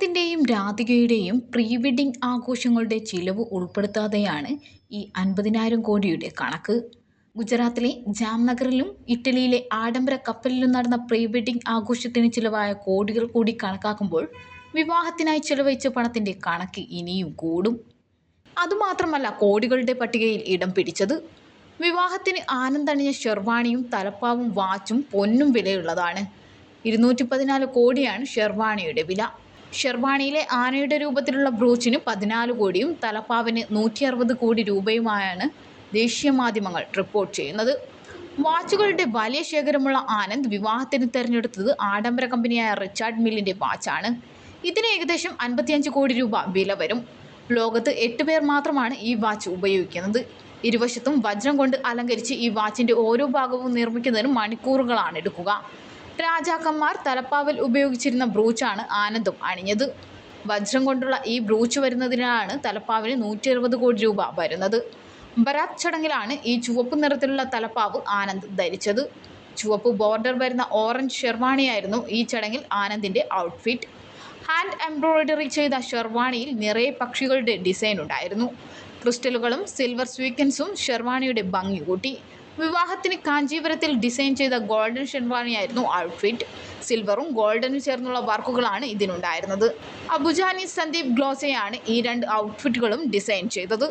ആനന്ദിന്റെയും രാധികയുടെയും pre wedding ആഘോഷങ്ങളുടെ ചിലവ് ഉൾപ്പെടുത്താതെയാണ് ഈ അൻപതിനായിരം കോടിയുടെ കണക്ക്. ഗുജറാത്തിലെ ജാംനഗറിലും ഇറ്റലിയിലെ ആഡംബര കപ്പലിലും നടന്ന പ്രീ വെഡിംഗ് ആഘോഷത്തിന് ചിലവായ കോടികൾ കൂടി കണക്കാക്കുമ്പോൾ വിവാഹത്തിനായി ചിലവഴിച്ച പണത്തിന്റെ കണക്ക് ഇനിയും കൂടും. അതുമാത്രമല്ല കോടികളുടെ പട്ടികയിൽ ഇടം പിടിച്ചത്. വിവാഹത്തിന് ആനന്ദണിഞ്ഞ ഷെർവാണിയും തലപ്പാവും വാച്ചും പൊന്നും വിലയുള്ളതാണ്. ഇരുന്നൂറ്റി പതിനാല് കോടിയാണ് ഷെർവാണിയുടെ വില. ഷെർവാണിയിലെ ആനയുടെ രൂപത്തിലുള്ള ബ്രൂച്ചിന് പതിനാല് കോടിയും തലപ്പാവിന് നൂറ്റി അറുപത് കോടി രൂപയുമായാണ് ദേശീയ മാധ്യമങ്ങൾ റിപ്പോർട്ട് ചെയ്യുന്നത്. വാച്ചുകളുടെ വലിയ ശേഖരമുള്ള ആനന്ദ് വിവാഹത്തിന് തിരഞ്ഞെടുത്തത് ആഡംബര കമ്പനിയായ റിച്ചാർഡ് മില്ലിന്റെ വാച്ചാണ്. ഇതിന് ഏകദേശം അൻപത്തിയഞ്ച് കോടി രൂപ വില വരും. ലോകത്ത് എട്ട് പേർ മാത്രമാണ് ഈ വാച്ച് ഉപയോഗിക്കുന്നത്. ഇരുവശത്തും വജ്രം കൊണ്ട് അലങ്കരിച്ച് ഈ വാച്ചിന്റെ ഓരോ ഭാഗവും നിർമ്മിക്കുന്നതിന് മണിക്കൂറുകളാണ് എടുക്കുക. രാജാക്കന്മാർ തലപ്പാവിൽ ഉപയോഗിച്ചിരുന്ന ബ്രൂച്ചാണ് ആനന്ദും അണിഞ്ഞത്. വജ്രം കൊണ്ടുള്ള ഈ ബ്രൂച്ച് വരുന്നതിനാണ് തലപ്പാവിന് നൂറ്റി അറുപത് കോടി രൂപ വരുന്നത്. ബരാത്ത് ചടങ്ങിലാണ് ഈ ചുവപ്പ് നിറത്തിലുള്ള തലപ്പാവ് ആനന്ദ് ധരിച്ചത്. ചുവപ്പ് ബോർഡർ വരുന്ന ഓറഞ്ച് ഷെർവാണിയായിരുന്നു ഈ ചടങ്ങിൽ ആനന്ദിന്റെ ഔട്ട്ഫിറ്റ്. ഹാൻഡ് എംബ്രോയിഡറി ചെയ്ത ഷെർവാണിയിൽ നിറയെ പക്ഷികളുടെ ഡിസൈൻ ഉണ്ടായിരുന്നു. ക്രിസ്റ്റലുകളും സിൽവർ സ്വീക്കൻസും ഷെർവാണിയുടെ ഭംഗി കൂട്ടി. വിവാഹത്തിന് കാഞ്ചീപുരത്തിൽ ഡിസൈൻ ചെയ്ത ഗോൾഡൻ ഷെർവാണിയായിരുന്നു ഔട്ട്ഫിറ്റ് സിൽവറും ഗോൾഡനും ചേർന്നുള്ള വർക്കുകളാണ് ഇതിനുണ്ടായിരുന്നത്. അബുജാനി സന്ദീപ് ഗ്ലോസയാണ് ഈ രണ്ട് ഔട്ട്ഫിറ്റുകളും ഡിസൈൻ ചെയ്തത്.